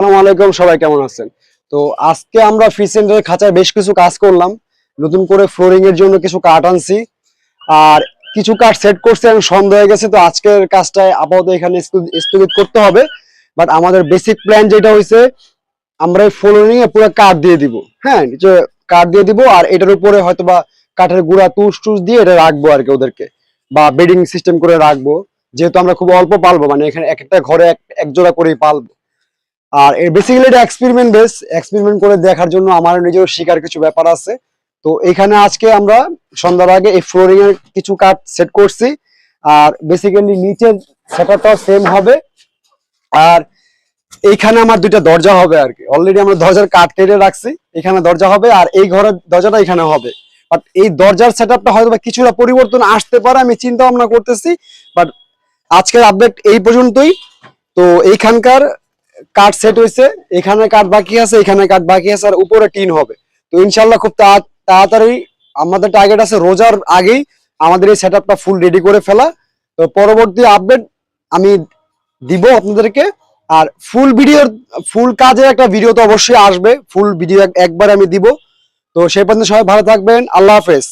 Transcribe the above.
আসসালামু আলাইকুম, সবাই কেমন আছেন? তো আজকে আমরা ফ্রি সেন্টারের খাঁচায় বেশ কিছু কাজ করলাম। নতুন করে ফ্লোরিং এর জন্য কিছু কাঠ আনছি। আর কিছু কাঠ সেট করছে এবং সন্দেহ হয়ে গেছে, তো আজকের কাজটায় আপাতত এখানে স্থগিত করতে হবে। বাট আমাদের বেসিক প্ল্যান যেটা হয়েছে, আমরা এই ফ্লোরিং এ পুরো কাঠ দিয়ে দিব। হ্যাঁ নিচে কাঠ দিয়ে দিব, আর এটার উপরে হয়তোবা কাঠের গুঁড়া, তুষ টুস দিয়ে এটা রাখব আর কি ওদেরকে। বা বেডিং সিস্টেম করে রাখব। যেহেতু আমরা খুব অল্প পালবো মানে এখানে এক একটা ঘরে এক জোড়া করেই পালবো। আর এর বেসিক্যালি এটা এক্সপেরিমেন্ট বেস এক্সপেরিমেন্ট করে দেখার জন্য আমার নিজেও শিকার কিছু ব্যাপার আছে। তো এখানে আজকে আমরা সন্ধ্যার আগে এই ফ্লোরিং এর কিছু কাঠ সেট করছি। আর বেসিক্যালি নিচের সেটআপটাও সেম হবে। আর এইখানে আমার দুইটা দরজা হবে আর কি। অলরেডি আমরা দরজার কাঠ কেটে রাখছি, এখানে দরজা হবে আর এই ঘরের দরজাটা এখানে হবে। বাট এই দরজার সেটআপটা হয়তো বা কিছুটা পরিবর্তন আসতে পারে, আমি চিন্তা ভাবনা করতেছি। বাট আজকের আপডেট এই পর্যন্তই। তো এইখানকার কাঠ সেট হয়েছে এখানে কাঠ বাকি আছে, এখানে কাঠ বাকি আছে, আর উপরে টিন হবে। তো ইনশাল্লাহ খুব তাড়াতাড়ি আমাদের টার্গেট আছে, রোজার আগেই আমাদের এই সেট ফুল রেডি করে ফেলা। তো পরবর্তী আপডেট আমি দিব আপনাদেরকে, আর ফুল ভিডিওর ফুল কাজের একটা ভিডিও তো অবশ্যই আসবে ফুল ভিডিও একবার আমি দিব। তো সেই পর্যন্ত সবাই ভালো থাকবেন, আল্লাহ হাফেজ।